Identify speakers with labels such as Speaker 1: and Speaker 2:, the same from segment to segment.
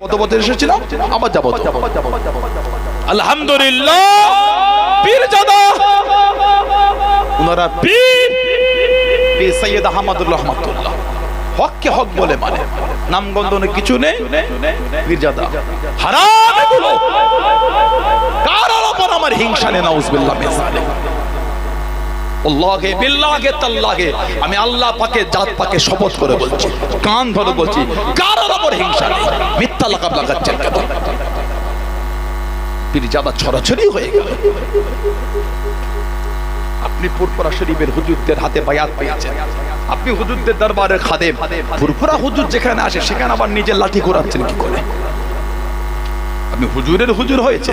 Speaker 1: কত বছর এসেছিলাম আবার যাব তো।
Speaker 2: আলহামদুলিল্লাহ। পীরজাদা
Speaker 1: ওনারা পীর। পীর সৈয়দ আহমদুর রহমতুল্লাহ। হককে হক বলে মানে নামগন্ধনে কিছু নেই পীরজাদা হারাম এগুলো কার ওপর আমার হিংসা নেই নাউজুবিল্লাহ মিন আমি আল্লাহ পাকে জাত পাকে শপথ করে বলছি, কান ধরে বলছি, কারোর ওপর হিংসা নেই। মিথ্যা লাগাব লাগাচ্ছেন ছড়াছড়ি হয়ে গেল। আপনি ফুরফুরা শরীফের হুজুরদের হাতে বায়াত পেয়েছেন আপনি হুজুরদের দরবারের খাদেম। ফুরফুরা হুজুর যেখানে আসে, সেখানে আবার নিজের লাঠি ঘোরাচ্ছেন কি করে? আপনি হুজুরের হুজুর হয়েছে।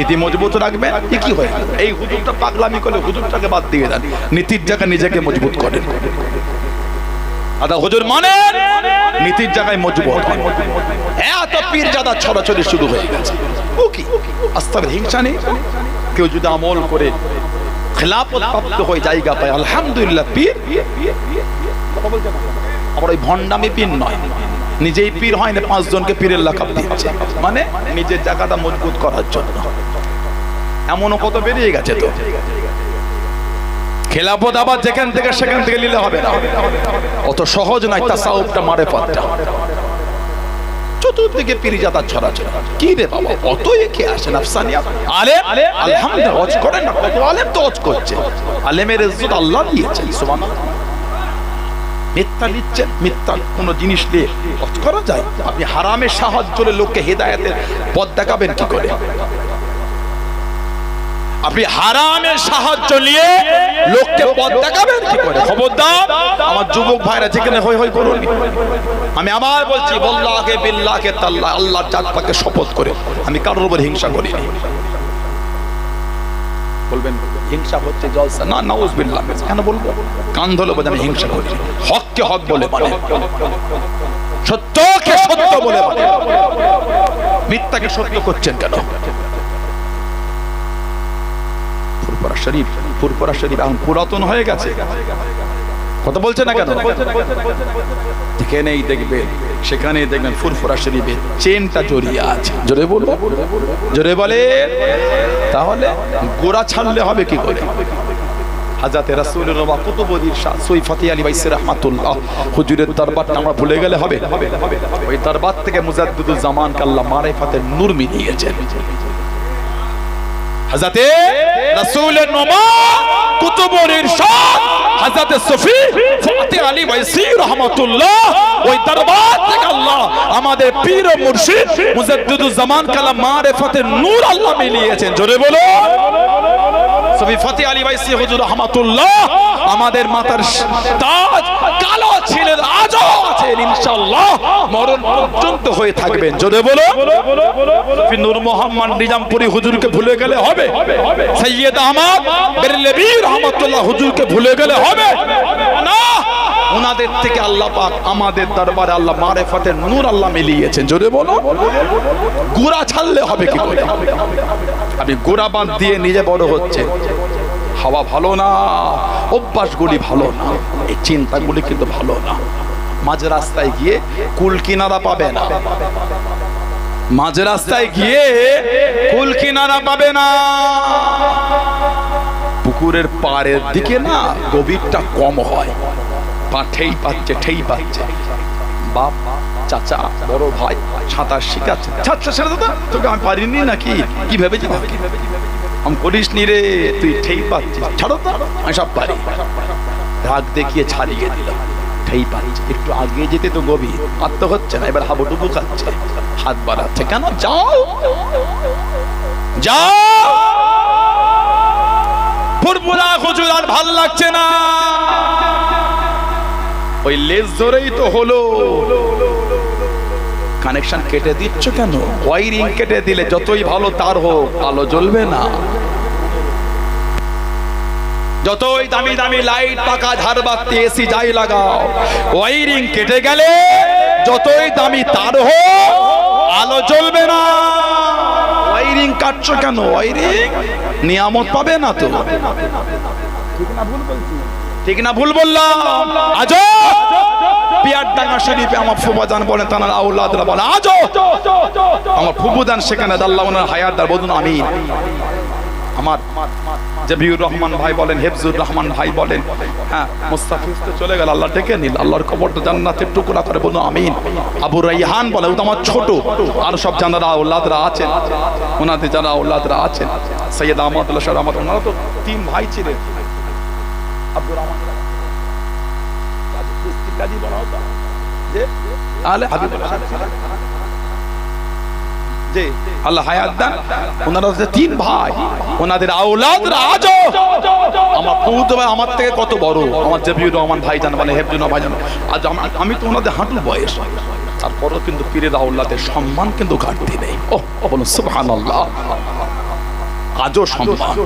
Speaker 1: নীতি মজবুত রাখবে এ কি হয়। এই হুজুরটা পাগলামি করলে হুজুরটাকে বাদ দিয়ে দেন। নীতির জায়গায় নিজেকে মজবুত করেন। আদা হুজুর মানে নীতির জায়গায় মজবুত এত পীর জাদা ছড়াছড়ি শুরু হয়ে গেছে। ও কি? আস্তার হিংসা নেই? কেউ যদি আমল করে খেলাপত প্রাপ্ত হয়ে জায়গা পায়, আলহামদুলিল্লাহ পীর। আবার ওই ভণ্ডামি পীর নয়। নিজেই পীর হয় না, পাঁচজনকে পীরের লাকাব দিচ্ছে মানে নিজের জায়গাটা মজবুত করার জন্য। এমনও কত বেরিয়ে গেছে তো। খেলাপত আবার যেখান থেকে সেখান থেকে নিলে হবে না। অত সহজ নয় তাসাউফটা মারে পাতটা চতুর্দিকে পিরিজাতা ছড়াছড়া কি রে বাবা কত একে আলেম? আলহামদুলিল্লাহ না। কত আলেম তো করছে। আলেমের ইজ্জত আল্লাহ দিয়েছেন, সুবহানাল্লাহ। মিথ্যা নিচ্ছেন মিথ্যা কোনো জিনিস নিয়ে করা যায়? আপনি হারামের সাহায্য করে লোককে হেদায়েতের পথ দেখাবেন কি করে? আপনি হারামের সাহায্য নিয়ে লোককে পথ দেখাবেন কি করে? খবরদার, আমার যুবক ভাইরা যেখানে হই হই করুন। আমি আবার বলছি বল্লাহকে বিল্লাহকে তাল্লাহ আল্লাহর জাত শপথ করে। আমি কারোর উপর হিংসা করিনি। বলবেন, হিংসা হচ্ছে জলসা? না নাউজ বিল্লাহ কেন বলব? কান ধরে বোঝে আমি হিংসা করি। হককে হক বলে মানে। সত্যকে সত্য বলে মানে। মিথ্যাকে সত্য করছেন কেন? ফুরফুরা শরীফ ফুরফুরা শরীফ এখন পুরাতন হয়ে গেছে। কথা বলছে না কেন? যেখানেই দেখবেন সেখানেই দেখবেন ফুরফুরা শরীফে চেনটা জড়িয়ে আছে। জোরে বলব জোরে বলে তাহলে গোড়া ছাড়লে হবে কি করে? হাজাতে রাসূলের রবা কুতুবুদ্দিন শাহ সৈফতি আলী বাইসি রহমাতুল্লাহ। হুজুরের দরবারটা আমরা ভুলে গেলে হবে। ওই দরবার থেকে মুজাদ্দিদুল জামান কাল্লা মারিফাতের নূর মিলিয়েছেন। হাজাতে রাসূলের নমা কুতুবুর ইরশাদ হাজাতে সুফি, ফাতে আলী ওয়াইসি রাহমাতুল্লাহ, ওই দরবার থেকে আল্লাহ আমাদের পীর ও মুর্শিদ মুজাদ্দিদুল জামান কালাম মারিফাতের নূর আল্লাহ মিলিয়েছেন। জোরে বলো। সফি ফতে আলী বাইসি, হুজুর রহমাতুল্লাহ। আমাদের মাতার তাজ কালো ছিলেন আজও আছেন ইনশাআল্লাহ। মরণ পর্যন্ত হয়ে থাকবেন জোরে বলো সবি নূর মোহাম্মদ নিজামপুরি হুজুরকে ভুলে গেলে হবে। সৈয়দ আহমদ বেরেলবী রহমাতুল্লাহ হুজুরকে ভুলে গেলে হবে। না ওনাদের থেকে আল্লাহ পাক আমাদের দরবারে আল্লাহ মারে মারেফাতের নূর আল্লাহ মিলিয়েছেন। জোরে বলো। গুড়া ছাড়লে হবে কি করে? আপনি গোড়া বাঁধ দিয়ে নিজে বড় হচ্ছে। হাওয়া ভালো না অভ্যাসগুলি ভালো না, এই চিন্তাগুলি কিন্তু ভালো না। মাঝ রাস্তায় গিয়ে কুল কিনারা পাবে না। মাঝ রাস্তায় গিয়ে কুল কিনারা পাবে না। পুকুরের পাড়ের দিকে না গভীরটা কম হয়। পা ঠেই পাচ্ছে ঠেই পাচ্ছে বাপ, চাচা, বড় ভাই, সাঁতার শিখাচ্ছে। আচ্ছা ছেড়ে দাদা, তোকে আমি পারিনি নাকি? কি ভেবেছি? আমি করিস নি রে, তুই ঠেই পাচ্ছিস। ছাড়ো তো, আমি সব পারি। রাগ দেখিয়ে ছাড়িয়ে দিলাম ঠেই পাচ্ছে। একটু আগে যেতে তো গভীর। আর তো হচ্ছে না, এবার হাবুডুবু খাচ্ছে। হাত বাড়াচ্ছে। কেন? যাও! যাও! ফুরফুরা হুজুর আর ভালো লাগছে না। ওই লেজ ধরেই তো হলো। কানেকশন কেটে দিচ্ছ কেন? ওয়াইরিং কেটে দিলে যতই ভালো তার হোক, আলো জ্বলবে না। যতই দামি দামি লাইট পাকা ঝাড়বাতি এসি যাই লাগাও, ওয়াইরিং কেটে গেলে যতই দামি তার হোক, আলো জ্বলবে না। ওয়াইরিং কাটছো কেন? ওয়াইরিং নিয়ামত পাবে না তো। ঠিক না ভুল বললাম? আজও পিয়ার ডাঙ্গা শরীফে আমার ফুবাদান বলেন আজও আমার ফুবুদান সেখানে আল্লাহ ওনার বলুন আমি আমার জবিউর রহমান ভাই বলেন, হেফজুর রহমান ভাই বলেন হ্যাঁ মুস্তাফিজ তো চলে গেল, আল্লাহ ডেকে নিল, আল্লাহর কবরটা জান্নাতের টুকরা করে বলুন, আমিন। আবু রাইহান বলে, ও তো আমার ছোট, আর সব জানারা আউলাদরা আছেন ওনাদের যারা আউলাদরা আছেন। সৈয়দ আহমদুল্লাহ শাহ রহমত ওনারা তো তিন ভাই ছিলেন। আব্দুর রহমান কাজী বলা হতো যে আলে হাবিবুল্লাহ যে আল্লাহ হায়াত দেন ওনারা হচ্ছে তিন ভাই ওনাদের আওলাদরা আজও আমার পুত ভাই আমার থেকে কত বড়। আমার জবিউর রহমান ভাই জান মানে হেফজুনা ভাই জান আজ আমি- তো ওনাদের হাঁটু বয়স। তারপরও কিন্তু পীরের আউলাদের সম্মান কিন্তু ঘাটতি নেই। ও বলুন সুবহানাল্লাহ। আজও সম্মান।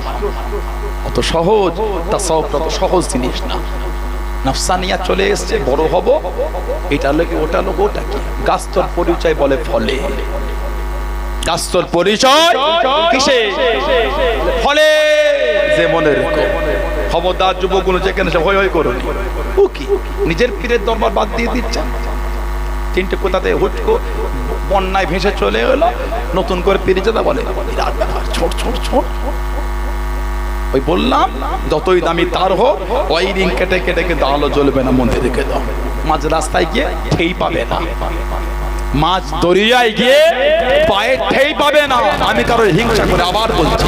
Speaker 1: অত সহজ তা সব অত সহজ জিনিস না। নফসানিয়া চলে এসছে, বড় হব। এটা লোক, ওটা লোক, ওটা কি? গাস্তর পরিচয় বলে ফলে। গাস্তর পরিচয় কিসে? ফলে। যে মনে রেখো। খবরদার যুবকগুলো যেখানে সে হই হই করুন ও কি? নিজের পীরের দরবার বাদ দিয়ে দিচ্ছে? তিনটে কোথাতে হুটকো বন্যায় ভেসে চলে এলো। নতুন করে পীরে যেতে বলে ছোট ছোট ছোট। ওই বললাম, যতই দামি তার হোক ওয়াইরিং কেটে কেটে কিন্তু আলো জ্বলবে না মনে রেখে দাও মাঝ রাস্তায় গিয়ে ঠেই পাবে না। মাছ দরিয়ায় গিয়ে পায়ে ঠেই পাবে না। আমি কারোর হিংসা করে আবার বলছি,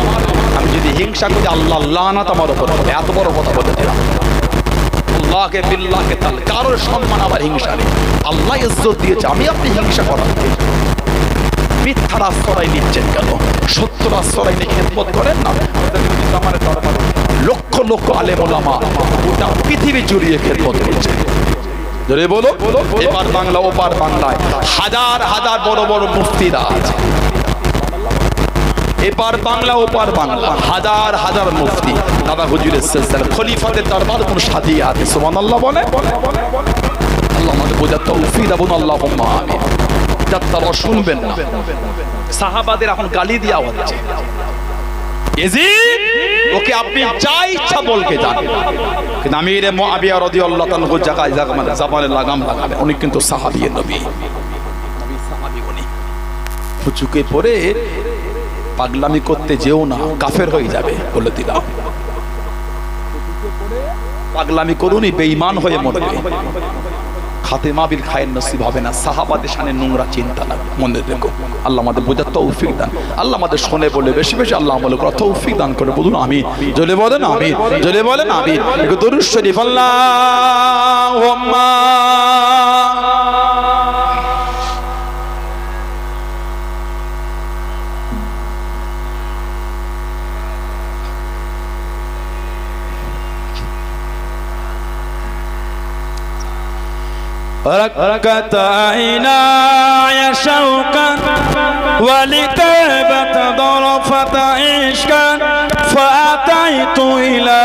Speaker 1: আমি যদি হিংসা করি, আল্লাহ লানাত আমার উপর হবে। এত বড় কথা বলে দিলাম। আল্লাহকে, বিল্লাহকে তাল কারোর সম্মান আবার হিংসা নেই। আল্লাহ ইজ্জত দিয়েছে, আমি আপনি হিংসা করার কে? মিথ্যার আশ্রয় নিচ্ছেন কেন? সত্যর আশ্রয় নিয়ে খেদমত করেন না? লক্ষ লক্ষ আলেম গোটা পৃথিবী জুড়িয়ে খেদমত করছে। বলো এপার বাংলা, ওপার বাংলায় হাজার হাজার বড় বড় মুফতিরা আছে। এপার বাংলা, ওপার বাংলা, হাজার হাজার মুফতি। দাদা হুজুরের সিলসিলা খলিফাদের দরবার কোন সাজিয়ে আছে, সুবহানাল্লাহ বলে। আল্লাহ আমাদের বোঝার তৌফিক দাবুন, আল্লাহুম্মা আমিন। তারা শুনবেন না। সাহাবাদের এখন গালি দেওয়া হচ্ছে ওকে আপনি যা ইচ্ছা লাগাম পড়ে পাগলামি করতে যেও না, কাফের হয়ে যাবে বলে দিলাম। পাগলামি করুনি, বেঈমান হয়ে মরবে। খাতেমা বিল খায়ের নসিব হবে না। সাহাবাদের সামনে নোংরা চিন্তা না। মনে দেখো আল্লাহ আমাদের বোঝার তৌফিক দান। আল্লাহ আমাদের শোনে বলে, বেশি বেশি আল্লাহ বলে করা তৌফিক দান করে। বলুন আমি জলে বলেন আমি জলে বলেন আমি একটু শরীফ, আল্লাহুম্মা
Speaker 2: ركت عيناي شوقا ولتابت ضرفة عشقا فأتيت إلى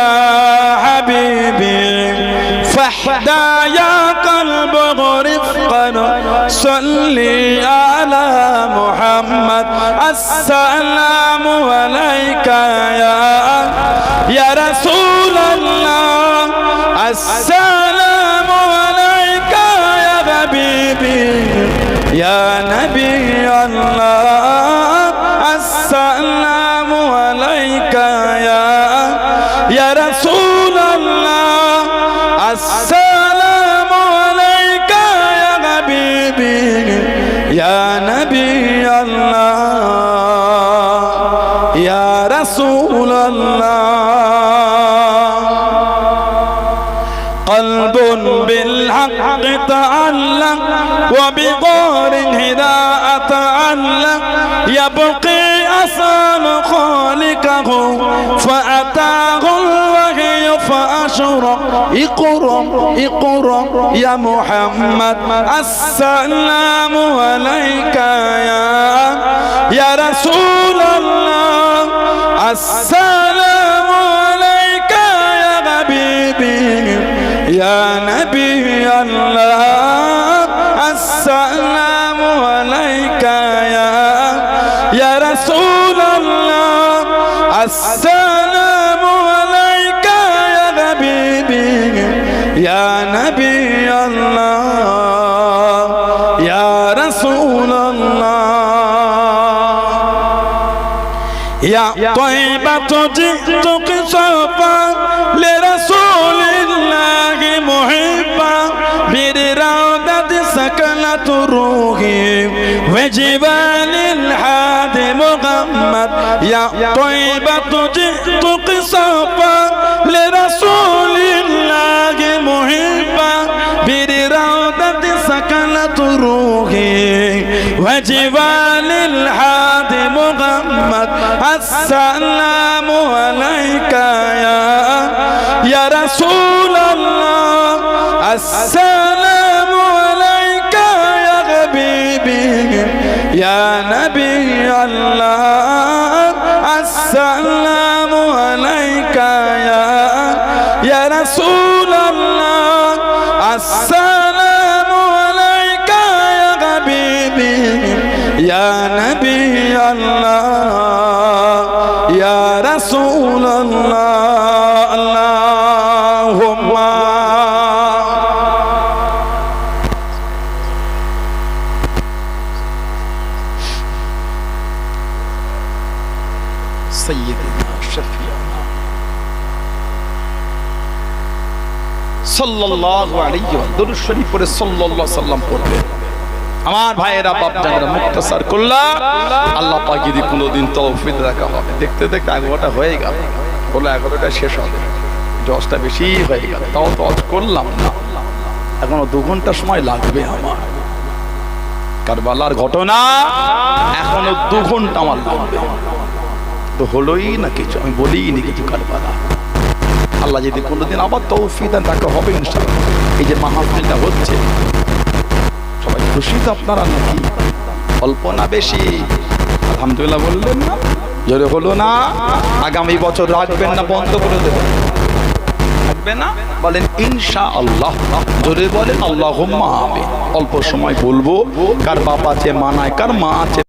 Speaker 2: حبيبي. فاحدى يا قلب رفقا صلي على محمد. السلام عليك يا يا رسول يا نبي الله السلام عليك يا يا رسول الله السلام عليك يا حبيبي يا نبي الله يا رسول الله. قلب بالحق تعلق وبغار الهداء تعلق يبقي أسان خالقه فأتاه الوحي فأشرق اقرأ اقرأ يا محمد السلام يا نبي الله يا رسول الله يا طيبة جئتك صفا لرسول الله محبا بالروضة سكنت روحي وجبال الحاد محمد يا طيبة جئتك صفا لرسول وجبال الحاد محمد السلام عليك يا يا رسول الله. السلام عليك يا حبيبي. يا نبي الله. يا رسول الله اللهم
Speaker 1: سيدنا شفيعنا সাল্লাল্লাহু আলাইহি ওয়া দরুদ শরীফ পড়ে সাল্লাল্লাহু সাল্লাম পড়বে আমার ভাইয়েরা বাপ জানেরা মুক্তাসার করলা আল্লাহ পাক যদি কোনোদিন তৌফিক রাখা হবে দেখতে দেখতে এগারোটা হয়ে গেল। বলে এগারোটা শেষ হবে। দশটা বেশি হয়ে গেল। তাও তো করলাম না। এখনও দু ঘণ্টা সময় লাগবে আমার। কারবালার ঘটনা এখনও দু ঘণ্টা আমার লাগবে। তো হলোই না কিছু? আমি বলিনি কিছু কারবালা। আল্লাহ যদি কোনোদিন আবার তৌফিক দেন তাকে হবে ইনশাল্লাহ এই যে মাহফিলটা হচ্ছে খুশি তো আপনারা নাকি? অল্প না বেশি? আলহামদুলিল্লাহ বললেন না। জোরে হলো না। আগামী বছর রাখবেন না, বন্ধ করে দেবেন। থাকবে না? বলেন ইনশা আল্লাহ জোরে বলেন আল্লাহ অল্প সময় বলব। কার বাপ আছে, মা নাই, কার মা আছে